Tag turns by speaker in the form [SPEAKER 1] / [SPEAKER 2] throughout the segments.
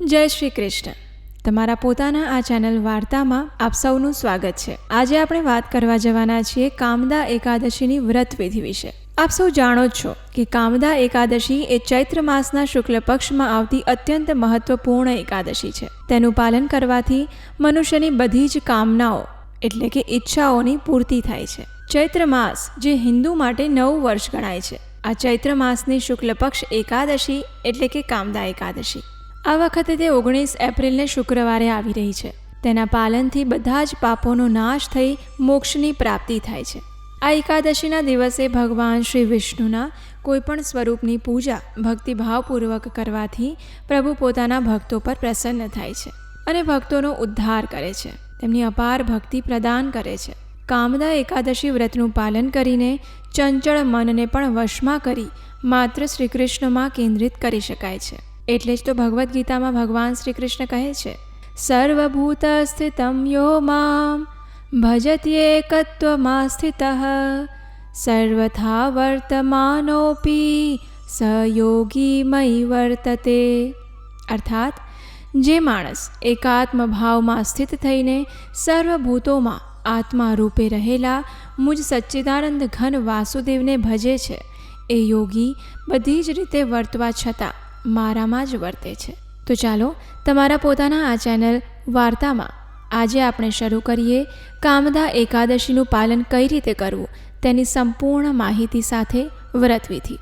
[SPEAKER 1] જય શ્રી કૃષ્ણ. તમારા પોતાના આ ચેનલ વાર્તામાં આપ સૌનું સ્વાગત છે. આજે આપણે વાત કરવા જવાના છીએ કામદા એકાદશીની વ્રત વિધિ વિશે. આપ સૌ જાણો જ છો કે કામદા એકાદશી એ ચૈત્ર માસના શુક્લ પક્ષમાં આવતી અત્યંત મહત્વપૂર્ણ એકાદશી છે. તેનું પાલન કરવાથી મનુષ્યની બધી જ કામનાઓ, એટલે કે ઈચ્છાઓની પૂર્તિ થાય છે. ચૈત્ર માસ, જે હિન્દુ માટે નવું વર્ષ ગણાય છે. આ ચૈત્ર માસની શુક્લ પક્ષ એકાદશી, એટલે કે કામદા એકાદશી. આ વખતે તે ઓગણીસ એપ્રિલને શુક્રવારે આવી રહી છે. તેના પાલનથી બધા જ પાપોનો નાશ થઈ મોક્ષની પ્રાપ્તિ થાય છે. આ એકાદશીના દિવસે ભગવાન શ્રી વિષ્ણુના કોઈપણ સ્વરૂપની પૂજા ભક્તિભાવપૂર્વક કરવાથી પ્રભુ પોતાના ભક્તો પર પ્રસન્ન થાય છે અને ભક્તોનો ઉદ્ધાર કરે છે. તેમની અપાર ભક્તિ પ્રદાન કરે છે. કામદા એકાદશી વ્રતનું પાલન કરીને ચંચળ મનને પણ વશમાં કરી માત્ર શ્રી કૃષ્ણમાં કેન્દ્રિત કરી શકાય છે. એટલે જ તો ભગવદ્ ગીતામાં ભગવાન શ્રી કૃષ્ણ કહે છે સર્વભૂત સ્થિતમ યો મામ ભજત્યેકત્વમાં સ્થિત સર્વથા વર્તમાનોપી સ યોગી મયી વર્તતે. અર્થાત, જે માણસ એકાત્મ ભાવમાં સ્થિત થઈને સર્વભૂતોમાં આત્મા રૂપે રહેલા મુજ સચ્ચિદાનંદ ઘન વાસુદેવને ભજે છે, એ યોગી બધી જ રીતે વર્તવા છતાં મારામાં જ વર્તે છે. તો ચાલો, તમારા પોતાના આ ચેનલ વાર્તામાં આજે આપણે શરૂ કરીએ, કામદા એકાદશીનું પાલન કઈ રીતે કરવું, તેની સંપૂર્ણ માહિતી સાથે વ્રતવિધિ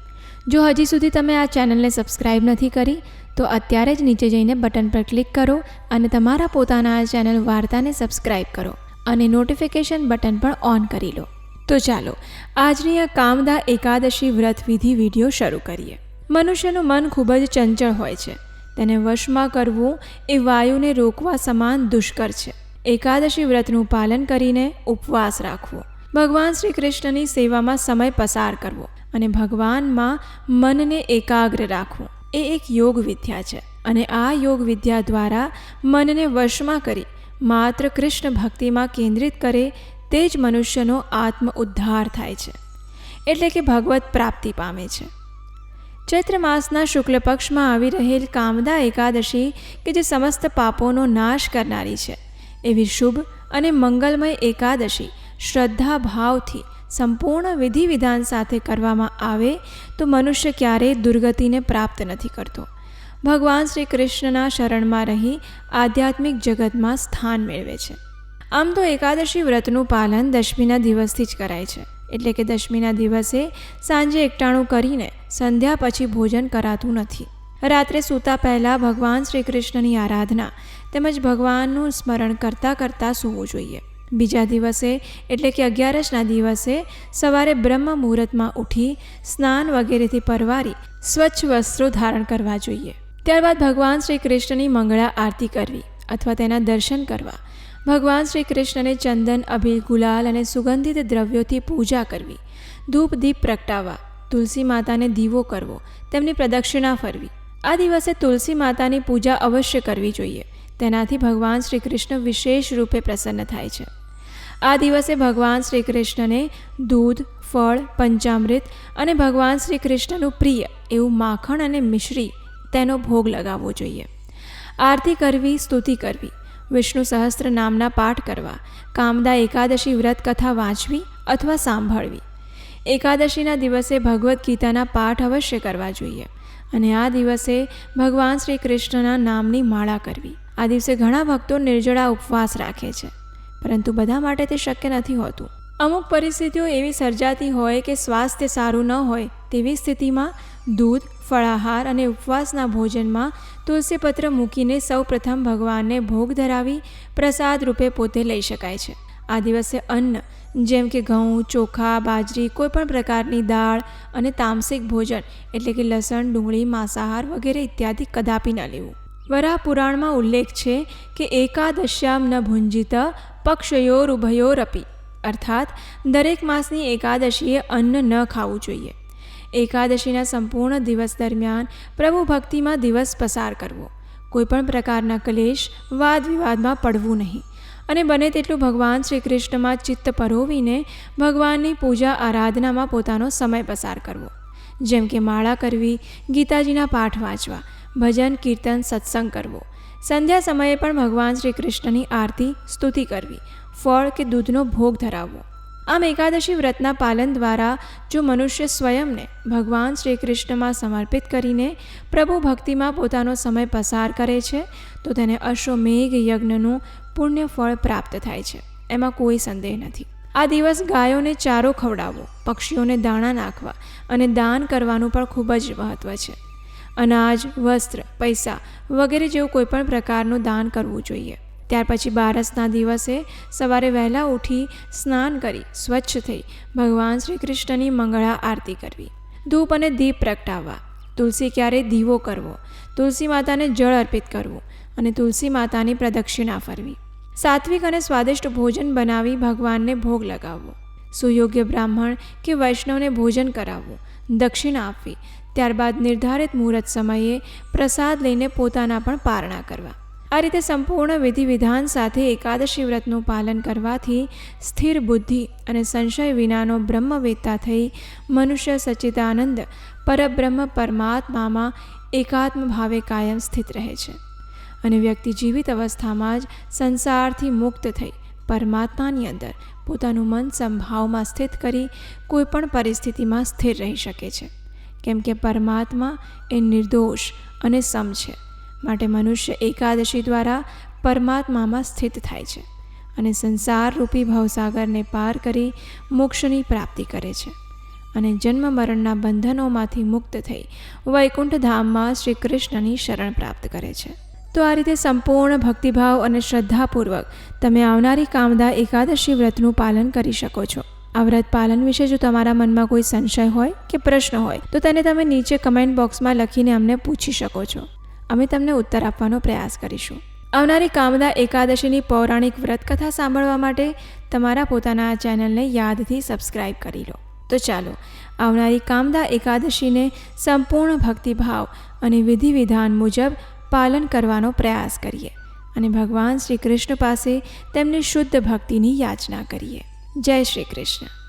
[SPEAKER 1] જો હજી સુધી તમે આ ચેનલને સબસ્ક્રાઈબ નથી કરી, તો અત્યારે જ નીચે જઈને બટન પર ક્લિક કરો અને તમારા પોતાના આ ચેનલ વાર્તાને સબસ્ક્રાઇબ કરો અને નોટિફિકેશન બટન પણ ઓન કરી લો. તો ચાલો, આજની આ કામદા એકાદશી વ્રત વિધિ વીડિયો શરૂ કરીએ. મનુષ્યનું મન ખૂબ જ ચંચળ હોય છે. તેને વશમાં કરવું એ વાયુને રોકવા સમાન દુષ્કર છે. એકાદશી વ્રતનું પાલન કરીને ઉપવાસ રાખવો. ભગવાન શ્રી કૃષ્ણની સેવામાં સમય પસાર કરવો અને ભગવાનમાં મનને એકાગ્ર રાખવું. એ એક યોગ વિદ્યા છે અને આ યોગ વિદ્યા દ્વારા મનને વશમાં કરી માત્ર કૃષ્ણ ભક્તિમાં કેન્દ્રિત કરે તે જ મનુષ્યનો આત્મ ઉદ્ધાર થાય છે. એટલે કે ભગવત પ્રાપ્તિ પામે છે. ચૈત્ર માસના શુક્લ પક્ષમાં આવી રહેલ કામદા એકાદશી કે જે સમસ્ત પાપોનો નાશ કરનારી છે. એવી શુભ અને મંગલમય એકાદશી શ્રદ્ધા ભાવથી સંપૂર્ણ વિધિ વિધાન સાથે કરવામાં આવે તો મનુષ્ય ક્યારેય દુર્ગતિને પ્રાપ્ત નથી કરતો. ભગવાન શ્રી કૃષ્ણના શરણમાં રહી આધ્યાત્મિક જગતમાં સ્થાન મેળવે છે. આમ તો એકાદશી વ્રતનું પાલન દશમીના દિવસથી જ કરાય છે. એટલે કે દશમીના દિવસે સાંજે એકટાણું કરીને સંધ્યા પછી ભોજન કરાતું નથી. રાત્રે સૂતા પહેલાં ભગવાન શ્રી કૃષ્ણની આરાધના તેમજ ભગવાનનું સ્મરણ કરતાં કરતાં સૂવું જોઈએ. બીજા દિવસે, એટલે કે અગિયારસના દિવસે, સવારે બ્રહ્મ મુહૂર્તમાં ઉઠી સ્નાન વગેરેથી પરવારી સ્વચ્છ વસ્ત્રો ધારણ કરવા જોઈએ. ત્યારબાદ ભગવાન શ્રી કૃષ્ણની મંગળા આરતી કરવી અથવા તેના દર્શન કરવા ભગવાન શ્રી કૃષ્ણને ચંદન, અભિલ, ગુલાલ અને સુગંધિત દ્રવ્યોથી પૂજા કરવી, ધૂપ, દીપ પ્રગટાવવા, તુલસી માતાને દીવો કરવો, તેમની પ્રદક્ષિણા ફરવી. આ દિવસે તુલસી માતાની પૂજા અવશ્ય કરવી જોઈએ. તેનાથી ભગવાન શ્રી કૃષ્ણ વિશેષ રૂપે પ્રસન્ન થાય છે. આ દિવસે ભગવાન શ્રી કૃષ્ણને દૂધ, ફળ, પંચામૃત અને ભગવાન શ્રી કૃષ્ણનું પ્રિય એવું માખણ અને મિશ્રી તેનો ભોગ લગાવવો જોઈએ. આરતી કરવી, સ્તુતિ કરવી વિષ્ણુ સહસ્ત્ર નામના પાઠ કરવા, કામદા એકાદશી વ્રત કથા વાંચવી અથવા સાંભળવી. એકાદશીના દિવસે ભગવદ્ ગીતાના પાઠ અવશ્ય કરવા જોઈએ અને આ દિવસે ભગવાન શ્રી કૃષ્ણના નામની માળા કરવી. આ દિવસે ઘણા ભક્તો નિર્જળા ઉપવાસ રાખે છે, પરંતુ બધા માટે તે શક્ય નથી હોતું. અમુક પરિસ્થિતિઓ એવી સર્જાતી હોય કે સ્વાસ્થ્ય સારું ન હોય તેવી સ્થિતિમાં દૂધ ફળાહાર અને ઉપવાસના ભોજનમાં તુલસીપત્ર મૂકીને સૌ પ્રથમ ભગવાનને ભોગ ધરાવી પ્રસાદ રૂપે પોતે લઈ શકાય છે. આ દિવસે અન્ન, જેમ કે ઘઉં, ચોખા, બાજરી, કોઈપણ પ્રકારની દાળ અને તામસિક ભોજન, એટલે કે લસણ, ડુંગળી, માંસાહાર વગેરે ઇત્યાદિ કદાપી ન લેવું. વરાહ પુરાણમાં ઉલ્લેખ છે કે એકાદશ્યામ ન ભુંજિત પક્ષયોર ઉભયોરપી અર્થાત દરેક માસની એકાદશીએ અન્ન ન ખાવું જોઈએ. એકાદશીના સંપૂર્ણ દિવસ દરમિયાન પ્રભુ ભક્તિમાં દિવસ પસાર કરવો. કોઈપણ પ્રકારના કલેશ વાદ વિવાદમાં પડવું નહીં. અને બને તેટલું ભગવાન શ્રી કૃષ્ણમાં ચિત્ત પરોવીને ભગવાનની પૂજા આરાધનામાં પોતાનો સમય પસાર કરવો. જેમ કે માળા કરવી, ગીતાજીના પાઠ વાંચવા, ભજન, કીર્તન, સત્સંગ કરવો. સંધ્યા સમયે પણ ભગવાન શ્રી કૃષ્ણની આરતી, સ્તુતિ કરવી. ફળ કે દૂધનો ભોગ ધરાવવો. આમ એકાદશી વ્રતના પાલન દ્વારા જો મનુષ્ય સ્વયંને ભગવાન શ્રી કૃષ્ણમાં સમર્પિત કરીને પ્રભુ ભક્તિમાં પોતાનો સમય પસાર કરે છે, તો તેને અશ્વમેઘ યજ્ઞનું પુણ્ય ફળ પ્રાપ્ત થાય છે. એમાં કોઈ સંદેહ નથી. આ દિવસ ગાયોને ચારો ખવડાવવો, પક્ષીઓને દાણા નાખવા અને દાન કરવાનું પણ ખૂબ જ મહત્ત્વ છે. અનાજ, વસ્ત્ર, પૈસા વગેરે જેવું કોઈપણ પ્રકારનું દાન કરવું જોઈએ. ત્યાર પછી બારસના દિવસે સવારે વહેલા ઉઠી સ્નાન કરી સ્વચ્છ થઈ ભગવાન શ્રી કૃષ્ણની મંગળા આરતી કરવી. ધૂપ અને દીપ પ્રગટાવવા. તુલસી ક્યારે દીવો કરવો? તુલસી માતાને જળ અર્પિત કરવું અને તુલસી માતાની પ્રદક્ષિણા ફરવી. સાત્વિક અને સ્વાદિષ્ટ ભોજન બનાવી ભગવાનને ભોગ લગાવવો. સુયોગ્ય બ્રાહ્મણ કે વૈષ્ણવને ભોજન કરાવવું. દક્ષિણા આપવી. ત્યારબાદ નિર્ધારિત મુહૂર્ત સમયે પ્રસાદ લઈને પોતાના પણ પારણા કરવા. આ રીતે સંપૂર્ણ વિધિ વિધાન સાથે એકાદશી વ્રતનું પાલન કરવાથી સ્થિર બુદ્ધિ અને સંશય વિનાનો બ્રહ્મવેત્તા થઈ મનુષ્ય સચ્ચિદાનંદ પરબ્રહ્મ પરમાત્મામાં એકાત્મ ભાવે કાયમ સ્થિત રહે છે અને વ્યક્તિ જીવિત અવસ્થામાં જ સંસારથી મુક્ત થઈ પરમાત્માની અંદર પોતાનું મન સંભાવમાં સ્થિત કરી કોઈપણ પરિસ્થિતિમાં સ્થિર રહી શકે છે. કેમ કે પરમાત્મા એ નિર્દોષ અને સમ છે. માટે મનુષ્ય એકાદશી દ્વારા પરમાત્મામાં સ્થિત થાય છે અને સંસાર રૂપી ભવસાગરને પાર કરી મોક્ષની પ્રાપ્તિ કરે છે અને જન્મ મરણના બંધનોમાંથી મુક્ત થઈ વૈકુંઠ ધામમાં શ્રી કૃષ્ણની શરણ પ્રાપ્ત કરે છે. તો આ રીતે સંપૂર્ણ ભક્તિભાવ અને શ્રદ્ધાપૂર્વક તમે આવનારી કામદા એકાદશી વ્રતનું પાલન કરી શકો છો. આ વ્રત પાલન વિશે જો તમારા મનમાં કોઈ સંશય હોય કે પ્રશ્ન હોય, તો તેને તમે નીચે કમેન્ટ બોક્સમાં લખીને અમને પૂછી શકો છો. અમે તમને ઉત્તર આપવાનો પ્રયાસ કરીશું. આવનારી કામદા એકાદશીની પૌરાણિક વ્રત કથા સાંભળવા માટે તમારા પોતાના ચેનલને યાદથી સબસ્ક્રાઇબ કરી લો. તો ચાલો, આવનારી કામદા એકાદશીને સંપૂર્ણ ભક્તિભાવ અને વિધિ વિધાન મુજબ પાલન કરવાનો પ્રયાસ કરીએ અને ભગવાન શ્રી કૃષ્ણ પાસે તેમની શુદ્ધ ભક્તિની યાચના કરીએ. જય શ્રી કૃષ્ણ